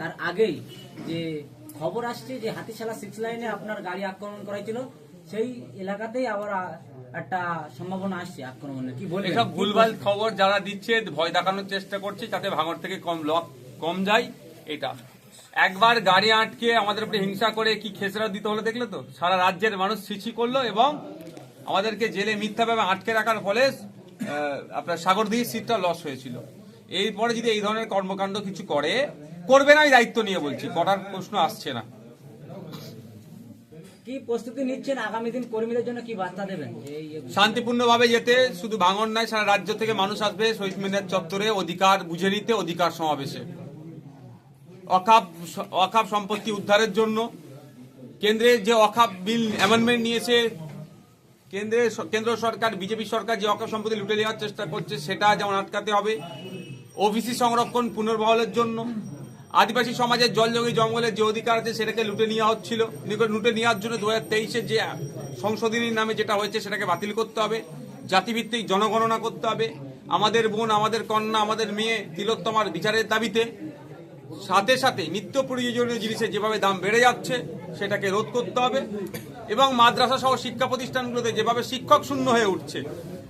তার আগেই যে খবর আসছে যে হাতিশালা সিক্স লাইনে আপনার গাড়ি আক্রমণ করা হয়েছিল সেই এলাকাতেই আবার একটা সম্ভাবনা আসছে আক্রমণের। কি বলবেন? এসব ভুলভাল খবর যারা দিচ্ছে, ভয় দেখানোর চেষ্টা করছে যাতে ভাঙর থেকে কম লক কম যায়, এটা। একবার গাড়ি আটকে আমাদের উপরে হিংসা করে কি খেসরা দিতে হলো দেখলে তো? সারা রাজ্যের মানুষ ছিছি করল এবং আমাদেরকে জেলে মিথ্যাভাবে আটকে রাখার ফলে আপনার সাগরদিঘির সিটটা লস হয়েছিল। এরপরে যদি এই ধরনের কর্মকাণ্ড কিছু করে করবে না আমি দায়িত্ব নিয়ে বলছি। করার প্রশ্ন আসছে না। কি প্রস্তুতি নিচ্ছেন? আগামী দিন কর্মীদের জন্য কি বার্তা দেবেন? শান্তিপূর্ণভাবে যেতে শুধু ভাঙন নয় সারা রাজ্য থেকে মানুষ আসবে শহীদ মিনার চত্বরে অধিকার বুঝে নিতে অধিকার সমাবেশে। অকাপ অকাপ সম্পত্তি উদ্ধারের জন্য কেন্দ্রের যে অকাপ বিল অ্যামেন্ডমেন্ট নিয়েছে কেন্দ্রের স- কেন্দ্র সরকার বিজেপি সরকার যে অকাপ সম্পত্তি লুটে নেওয়ার চেষ্টা করছে সেটা যেমন আটকাতে হবে ওবিসি সংরক্ষণ পুনর্বহলের জন্য। আদিবাসী সমাজের জলযোগী জঙ্গলের যে অধিকার আছে সেটাকে লুটে নেওয়া হচ্ছিল। লুটে নেওয়ার জন্য দু হাজার তেইশে যে সংশোধনীর নামে যেটা হয়েছে সেটাকে বাতিল করতে হবে, জাতিভিত্তিক জনগণনা করতে হবে। আমাদের বোন, আমাদের কন্যা, আমাদের মেয়ে, তিলোত্তমার বিচারের দাবিতে সাথে সাথে নিত্য প্রয়োজনীয় জিনিসের যেভাবে দাম বেড়ে যাচ্ছে সেটাকে রোধ করতে হবে এবং মাদ্রাসা সহ শিক্ষা প্রতিষ্ঠানগুলোতে যেভাবে শিক্ষক শূন্য হয়ে উঠছে,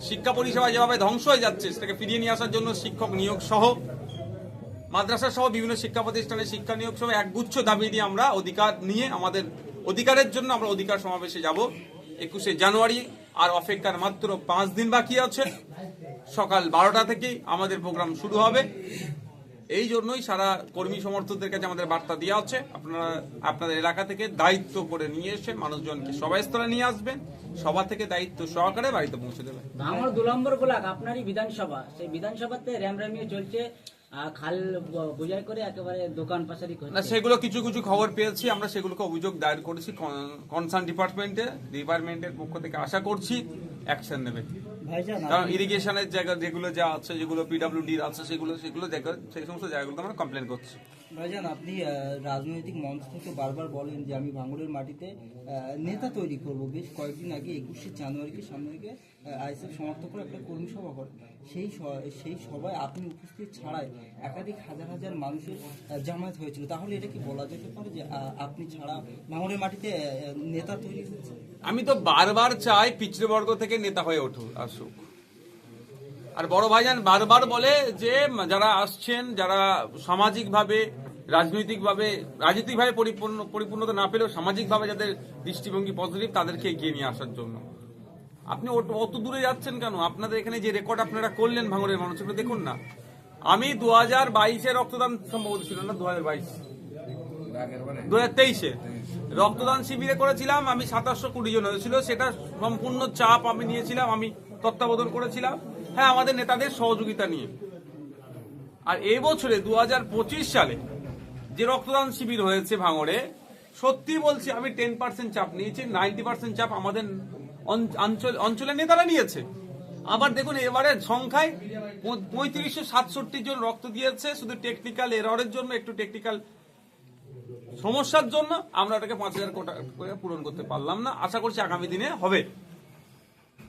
শিক্ষা পরিষেবা যেভাবে ধ্বংস হয়ে যাচ্ছে সেটাকে ফিরিয়ে নিয়ে আসার জন্য শিক্ষক নিয়োগ সহ মাদ্রাসা সহ বিভিন্ন শিক্ষা প্রতিষ্ঠানে শিক্ষা নিয়োগ সহ একগুচ্ছ দাবি দিয়ে আমরা অধিকার নিয়ে, আমাদের অধিকারের জন্য আমরা অধিকার সমাবেশে যাব। একুশে জানুয়ারি, আর অপেক্ষার মাত্র পাঁচ দিন বাকি আছে। সকাল বারোটা থেকে আমাদের প্রোগ্রাম শুরু হবে। এই জন্যই সারা কর্মী সমর্থকদের কাছে আমাদের বার্তা দেওয়া হচ্ছে। আপনারা আপনাদের এলাকা থেকে দায়িত্ব করে নিয়ে এসে মানুষজনকে সবাই সভাস্থলে নিয়ে আসবেন। সভা থেকে দায়িত্ব সহকারে বাড়িতে পৌঁছে দেবেন। আমার দু নম্বর ব্লক আপনারই বিধানসভা। সেই বিধানসভাতে র্যামরামিও চলছে খাল বোঝাই করে একেবারে দোকান পাশারি না সেগুলো কিছু কিছু খবর পেয়েছি। আমরা সেগুলোকে অভিযোগ দায়ের করেছি কনসার্ন ডিপার্টমেন্টে ডিপার্টমেন্টের পক্ষ থেকে আশা করছি অ্যাকশন নেবে। কারণ ইরিগেশনের জায়গা যেগুলো যা আছে যেগুলো পিডাব্লিউডির আছে সেগুলো সেগুলো সেই সমস্ত জায়গাগুলোতে আমরা কমপ্লেন করছি। ভাইজান, আপনি রাজনৈতিক মঞ্চ থেকে বারবার বলেন যে আমি ভাঙড়ের মাটিতে নেতা তৈরি করব। বেশ কয়েকদিন আগে, একুশে জানুয়ারিকে সামনে রেখে আইসিএফ সমর্থকরা একটা কর্মী সভা করেন সেই সেই সভায় আপনি উপস্থিত ছাড়াই একাধিক হাজার হাজার মানুষের জামায়াত হয়েছিল। তাহলে এটা কি বলা যেতে পারে যে আপনি ছাড়া ভাঙড়ের মাটিতে নেতা তৈরি হচ্ছে? আমি তো বারবার চাই পিছড়ে বর্গ থেকে নেতা হয়ে ওঠুক আসুক। আর বড় ভাইজান বারবার বলে যে, যারা আসছেন, যারা সামাজিকভাবে, রাজনৈতিকভাবে রাজনৈতিকভাবে পরিপূর্ণ, পরিপূর্ণতা না পেলেও সামাজিকভাবে যাদের দৃষ্টিভঙ্গি পজিটিভ তাদেরকে এগিয়ে নিয়ে আসার জন্য। আপনি অত দূরে যাচ্ছেন কেন? আপনাদের এখানে যে রেকর্ড আপনারা করলেন ভাঙড়ের মানুষ একটু দেখুন না। আমি দু হাজার বাইশে রক্তদান সম্ভবত ছিল না? দু হাজার বাইশ। দু হাজার তেইশে। রক্তদান শিবিরে করেছিলাম আমি সাতাশশো কুড়ি জন হয়েছিল। সেটা সম্পূর্ণ চাপ আমি নিয়েছিলাম, আমি তত্ত্বাবধান করেছিলাম। হ্যাঁ আমাদের নেতাদের সহযোগিতা নিয়ে। আর এই বছরে দু হাজার পঁচিশ সালে যে রক্তদান শিবির হয়েছে ভাঙড়ে, সত্যি বলছি আমি টেন পার্সেন্ট চাপ নিয়েছি নাইনটি পার্সেন্ট চাপ আমাদের অঞ্চলের নেতারা নিয়েছে। আবার দেখুন, এবারে সংখ্যায় পঁয়ত্রিশশো সাতষট্টি জন রক্ত দিয়েছে, শুধু টেকনিক্যাল এররের জন্য, একটু টেকনিক্যাল সমস্যার জন্য আমরা ওটাকে পাঁচ হাজার কোটা পূরণ করতে পারলাম না। আশা করছি আগামী দিনে হবে।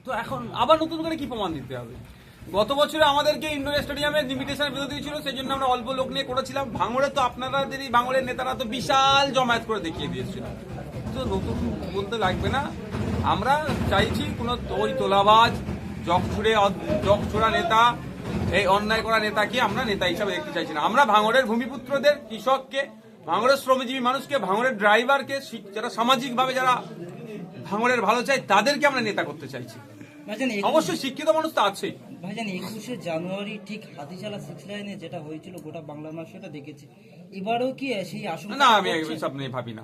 তো এখন আবার নতুন করে কি প্রমাণ দিতে হবে? গত বছরে আমাদেরকে ইন্ডোর স্টেডিয়ামে লিমিটেশন বিরোধী ছিল সেই জন্য আমরা অল্প লোক নিয়ে করেছিলাম। ভাঙড়ে তো আপনারা যদি ভাঙড়ের নেতারা তো বিশাল জমায়েত করে দেখিয়ে দিয়েছিল। তো নতুন বলতে লাগবে না। আমরা চাইছি কোনো ওই তোলাবাজ, জগছুড়ে জগছুড়া নেতা, এই অন্যায় করা নেতাকে আমরা নেতা হিসাবে দেখতে চাইছি না। আমরা ভাঙড়ের ভূমিপুত্রদের কৃষককে, ভাঙড়ের শ্রমজীবী মানুষকে, ভাঙড়ের ড্রাইভারকে যারা সামাজিকভাবে যারা ভাঙড়ের ভালো চাই তাদেরকে আমরা নেতা করতে চাইছি। অবশ্যই শিক্ষিত মানুষ তো আছেই ভাইজান একুশে জানুয়ারি ঠিক হাতিশালা সিক্স লাইনে যেটা হয়েছিল গোটা বাংলা মাস সেটা দেখেছি। এবারেও কি সেই আশঙ্কা না আমি? এসব নিয়ে ভাবি না।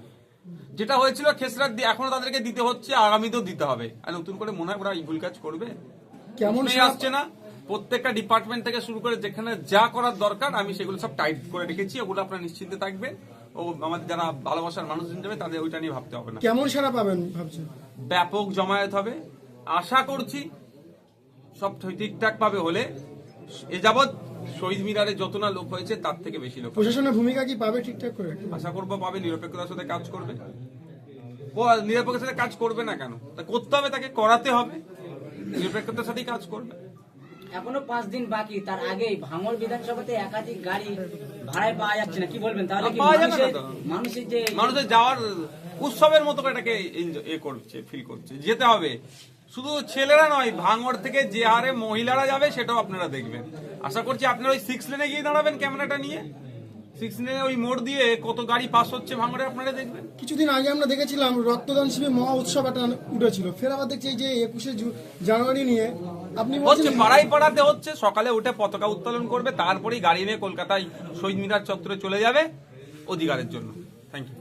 যেটা হয়েছিল খেসরাত দিয়ে এখনও তাদেরকে দিতে হচ্ছে আগামীতেও দিতে হবে। আর নতুন করে মনে হয় ওরা এই ভুল কাজ করবে। কেমন আসছে না। প্রত্যেকটা ডিপার্টমেন্ট থেকে শুরু করে যেখানে যা করার দরকার আমি সেগুলো সব টাইট করে রেখেছি। ওগুলো আপনারা নিশ্চিন্তে থাকবেন। ও আমাদের যারা ভালোবাসার মানুষজন যাবে তাদের ওইটা নিয়ে ভাবতে হবে না। কেমন সারা পাবেন ভাবছেন? ব্যাপক জমায়েত হবে। আশা করছি সব ঠিকঠাক ভাবে হলে। এ যাবৎ শহীদ মিনারে যত না লোক হয়েছে তার থেকে বেশি লোক প্রশাসনের ভূমিকা কি পাবে ঠিকঠাক করে আশা করব পাবে নিরপেক্ষতার সাথে কাজ করবে। ও নিরপেক্ষতার সাথে কাজ করবে না কেন? তা করতে হবে তাকে করাতে হবে। নিরপেক্ষতার সাথেই কাজ করবে। এখনও পাঁচ দিন বাকি তার আগেই ভাঙড় বিধানসভাতে একাধিক গাড়ি ভাড়ায় পাওয়া যাচ্ছে না কি বলবেন? তাহলে মানুষের যে মানুষের যাওয়ার উৎসবের মতো করে এটাকে এ করছে ফিল করছে। যেতে হবে। শুধু ছেলেরা নয় ভাঙড় থেকে যে হারে মহিলারা যাবে সেটাও আপনারা দেখবেন। আশা করছি আপনারা ওই সিক্স লেনে গিয়ে দাঁড়াবেন ক্যামেরাটা নিয়ে। সিক্স লেনে ওই মোড় দিয়ে কত গাড়ি পাস হচ্ছে ভাঙড়ে আপনারা দেখবেন? কিছুদিন আগে আমরা দেখেছিলাম রক্তদান শিবির মহা উৎসব একটা উঠেছিল। ফের আবার দেখছি এই যে একুশে জানুয়ারি নিয়ে আপনি হচ্ছে পাড়ায় পাড়াতে হচ্ছে সকালে উঠে পতাকা উত্তোলন করবে তারপরেই গাড়ি নিয়ে কলকাতায় শহীদ মিনার চত্বরে চলে যাবে অধিকারের জন্য। Thank you